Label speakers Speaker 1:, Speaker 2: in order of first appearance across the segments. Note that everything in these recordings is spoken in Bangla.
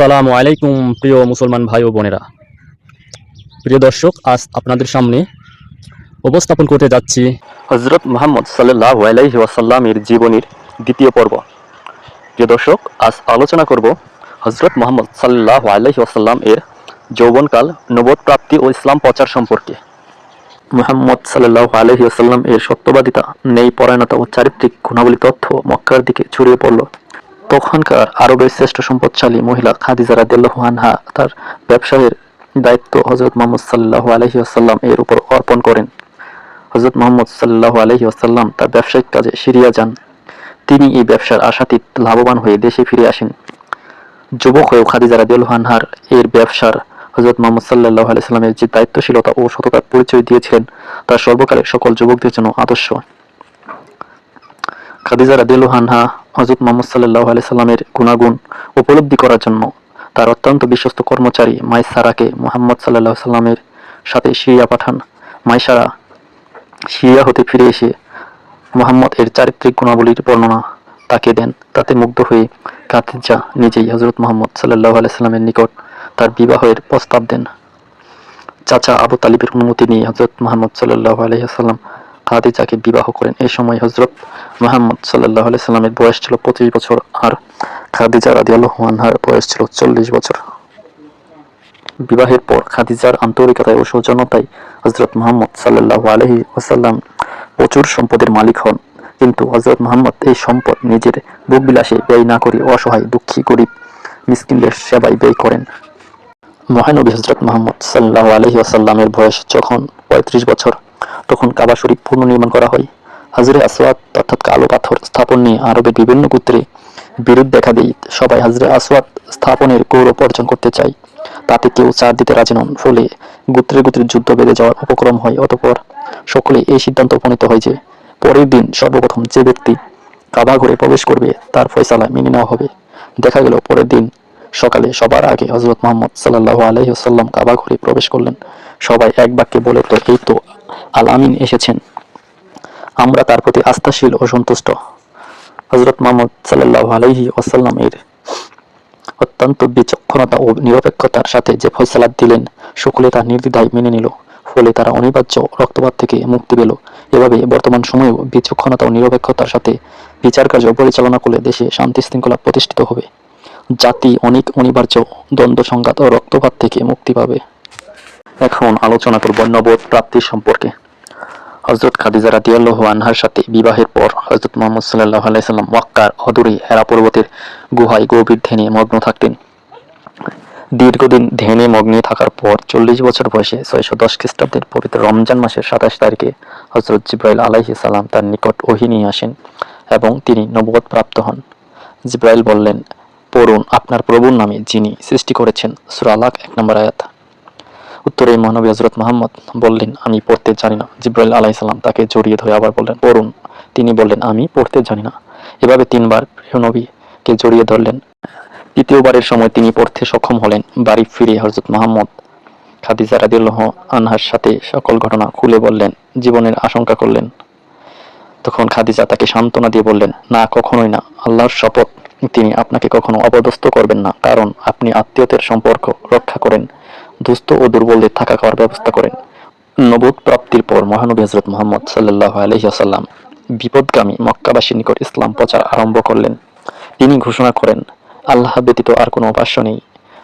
Speaker 1: আসসালামু আলাইকুম প্রিয় মুসলমান ভাই ও বোনেরা। প্রিয় দর্শক, আজ আপনাদের সামনে উপস্থাপন করতে যাচ্ছি হজরত মোহাম্মদ সাল্লাহ আলাইহি ওয়াসাল্লামের জীবনীর দ্বিতীয় পর্ব। প্রিয় দর্শক, আজ আলোচনা করব হজরত মোহাম্মদ সাল্লাহ আলাইহি ওয়াসাল্লাম এর যৌবনকাল নবদ প্রাপ্তি ও ইসলাম প্রচার সম্পর্কে। মোহাম্মদ সাল্লাহ আলহি আসাল্লাম এর সত্যবাদিতা নেই পরায়ণতা ও চারিত্রিক গুণাবলী তথ্য মক্কার দিকে ছড়িয়ে পড়ল। তখনকার আরবের শ্রেষ্ঠ সম্পদশালী মহিলা খাদিজা রাদিয়াল্লাহু আনহা তার ব্যবসায়ের দায়িত্ব হজরত মোহাম্মদ সাল্লাহ আলহি আসাল্লাম এর উপর অর্পণ করেন। হজরত মোহাম্মদ সাল্লাহ আলহি আসাল্লাম তার ব্যবসায়িক কাজে সিরিয়া যান। তিনি এই ব্যবসার আশাতীত লাভবান হয়ে দেশে ফিরে আসেন। যুবক হয়েও খাদিজা রাদিয়াল্লাহু আনহার এর ব্যবসার হজরত মোহাম্মদ সাল্লাহ আলাইসাল্লামের যে দায়িত্বশীলতা ও সততার পরিচয় দিয়েছিলেন, তা সর্বকালের সকল যুবকদের জন্য আদর্শ। খাদিজা রাদিয়াল্লাহু আনহা হজরত মোহাম্মদ সাল্লাহ আলাইসাল্লামের গুণাগুণ উপলব্ধি করার জন্য তার অত্যন্ত বিশ্বস্ত কর্মচারী মাইসারাকে মোহাম্মদ সাল্লাহ সাল্লামের সাথে সিরিয়া পাঠান। মাইসারা সিরিয়া হতে ফিরে এসে মোহাম্মদ এর চারিত্রিক গুণাবলীর বর্ণনা তাকে দেন। তাতে মুগ্ধ হয়ে খাদিজা নিজেই হজরত মোহাম্মদ সাল্লাহ আলাইসাল্লামের নিকট তার বিবাহের প্রস্তাব দেন। চাচা আবু তালিবের অনুমতি নিয়ে হজরত মোহাম্মদ সাল্লাহ আলহিহাল্লাম খাদিজাকে বিবাহ করেন এই সময় হজরত মোহাম্মদ সাল্লাহ আলাইসাল্লামের বয়স ছিল পঁচিশ বছর আর খাদিজা রাদিয়াল্লাহু আনহার বয়স ছিল চল্লিশ বছর। বিবাহের পর খাদিজার আন্তরিকতায় ও সৌজন্যতায় হজরত মোহাম্মদ সাল্লাহ আলহি ওসাল্লাম প্রচুর সম্পদের মালিক হন। কিন্তু হজরত মোহাম্মদ এই সম্পদ নিজের বুকবিলাসে ব্যয় না করে অসহায়, দুঃখী, গরিব, মিসকিনদের সেবায় ব্যয় করেন। মহানবী হজরত মোহাম্মদ সাল্লাহ আলহি আসাল্লামের বয়স যখন পঁয়ত্রিশ বছর তখন কাবা শরীফ পুনর্নির্মাণ করা হয়। হাজরে আসওয়াদ অর্থাৎ কালো পাথর স্থাপন নিয়ে আরবের বিভিন্ন গোত্রে বিরোধ দেখা দেয়। সবাই হাজরে আসওয়াদ স্থাপনের গৌরব অর্জন করতে চায়। তাতে কেউ চার দিতে রাজি নন, ফলে গোত্রে গোত্রে যুদ্ধ বেঁধে যাওয়ার উপক্রম হয়। অতঃপর সকলে এই সিদ্ধান্ত উপনীত হয় যে, পরের দিন সর্বপ্রথম যে ব্যক্তি কাবা ঘরে প্রবেশ করবে, তার ফয়সালা মেনে নেওয়া হবে। দেখা গেল পরের দিন সকালে সবার আগে হজরত মোহাম্মদ সাল্লাহ আলহিহাল্লাম কাবা ঘরে প্রবেশ করলেন। সবাই এক বাক্যে বলে তো এই তো আল আমিন এসেছেন। আমরা তার প্রতি আস্থাশীল ও সন্তুষ্ট। হজরত মোহাম্মদ সাল্লাহ আলহি ওসাল্লাম এর অত্যন্ত বিচক্ষণতা ও নিরপেক্ষতার সাথে যে ফয়সালা দিলেন, সকলে তা নির্দ্বিধায় মেনে নিল। ফলে তারা অনিবার্য রক্তপাত থেকে মুক্তি পেল। এভাবে বর্তমান সময়েও বিচক্ষণতা ও নিরপেক্ষতার সাথে বিচার কার্য পরিচালনা করলে দেশে শান্তি শৃঙ্খলা প্রতিষ্ঠিত হবে। জাতি অনেক অনিবার্য দ্বন্দ্ব, সংঘাত ও রক্তপাত থেকে মুক্তি পাবে। এখন আলোচনা করব নবদ প্রাপ্তির সম্পর্কে। হজরত খাদিজা রাদিয়াল্লাহ আনহার সাথে বিবাহের পর হজরত মোহাম্মদ সাল্লাহ আলাইসাল্লাম ওয়াক্কার অদূরে হেরা পর্বতের গুহায় গভীর ধ্যানে মগ্ন থাকতেন। দীর্ঘদিন ধ্যানে মগ্নে থাকার পর চল্লিশ বছর বয়সে ছয়শো দশ খ্রিস্টাব্দের পবিত্র রমজান মাসের সাতাশ তারিখে হজরত জিব্রাইল আলাইহি সালাম তার নিকট ওহি নিয়ে আসেন এবং তিনি নবগত প্রাপ্ত হন। জিব্রাইল বললেন, পড়ুন আপনার প্রভুর নামে যিনি সৃষ্টি করেছেন। সুরালাক এক নম্বর আয়াত। উত্তরে মহানবী হজরত মোহাম্মদ বললেন, আমি পড়তে জানি না। জিব্রাইল আলাইসাল্লাম তাকে জড়িয়ে ধরে আবার বললেন, পড়ুন। তিনি বললেন, আমি পড়তে জানি না। এভাবে তিনবার নবীকে জড়িয়ে ধরলেন। তৃতীয়বারের সময় তিনি পড়তে সক্ষম হলেন। বাড়ি ফিরে হজরত মোহাম্মদ খাদিজা রাদিউল্লাহ আনহার সাথে সকল ঘটনা খুলে বললেন, জীবনের আশঙ্কা করলেন। তখন খাদিজা তাকে সান্ত্বনা দিয়ে বললেন, না, কখনোই না। আল্লাহর শপথ তিনি আপনাকে কখনো অপদস্থ করবেন না। কারণ আপনি আত্মীয়তের সম্পর্ক রক্ষা করেন। দুস্থ ও দুর্বলদের থাকা খাওয়ার ব্যবস্থা করেন। নবদ প্রাপ্তির পর মহানবী হজরত মোহাম্মদ সাল্লাহ আলহিহাসাল্লাম বিপদগামী মক্কাবাসীর নিকট ইসলাম প্রচার আরম্ভ করলেন। তিনি ঘোষণা করেন, আল্লাহ ব্যতীত আর কোনো উপাস্য নেই।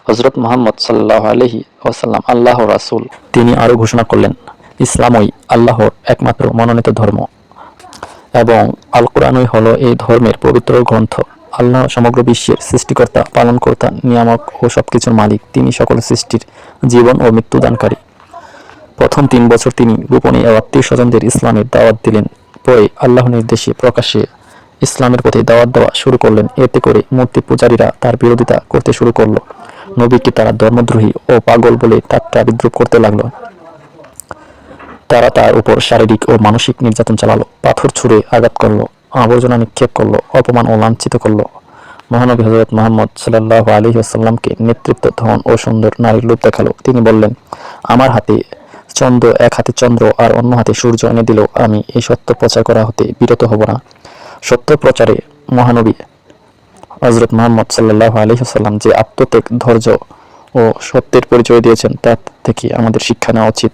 Speaker 1: হজরত মোহাম্মদ সাল্লাহ আলহি ওয়াসাল্লাম আল্লাহ রাসুল। তিনি আরও ঘোষণা করলেন, ইসলামই আল্লাহর একমাত্র মনোনীত ধর্ম। এবং আল কোরআনই হলো এই ধর্মের পবিত্র গ্রন্থ। আল্লাহ সমগ্র বিশ্বের সৃষ্টিকর্তা, পালনকর্তা, নিয়ামক ও সবকিছুর মালিক। তিনি সকল সৃষ্টির জীবন ও মৃত্যুদানকারী প্রথম তিন বছর তিনি গোপনে আত্মীয় স্বজনদের ইসলামের দাওয়াত দিলেন। পরে আল্লাহ নির্দেশে প্রকাশ্যে ইসলামের পথে দাওয়াত দেওয়া শুরু করলেন। এতে করে মূর্তি পূজারীরা তার বিরোধিতা করতে শুরু করল। নবীকে তারা ধর্মদ্রোহী ও পাগল বলে ঠাট্টা বিদ্রুপ করতে লাগল। তারা তার উপর শারীরিক ও মানসিক নির্যাতন চালালো, পাথর ছুঁড়ে আঘাত করল। আবর্জনা নিক্ষেপ করল, অপমান ও লাঞ্ছিত করল। মহানবী হজরত মোহাম্মদ সাল্লাহ আলী আসাল্লামকে নেতৃত্ব, ধন ও সুন্দর নারীর রূপ দেখাল। তিনি বললেন, আমার হাতে চন্দ্র, এক হাতে চন্দ্র আর অন্য হাতে সূর্য এনে দিলেও আমি এই সত্য প্রচার করা হতে বিরত হব না। সত্য প্রচারে মহানবী হজরত মোহাম্মদ সাল্লাহ আলহিহাল্লাম যে আত্মত্যাগ, ধৈর্য ও সত্যের পরিচয় দিয়েছেন তা থেকে আমাদের শিক্ষা নেওয়া উচিত।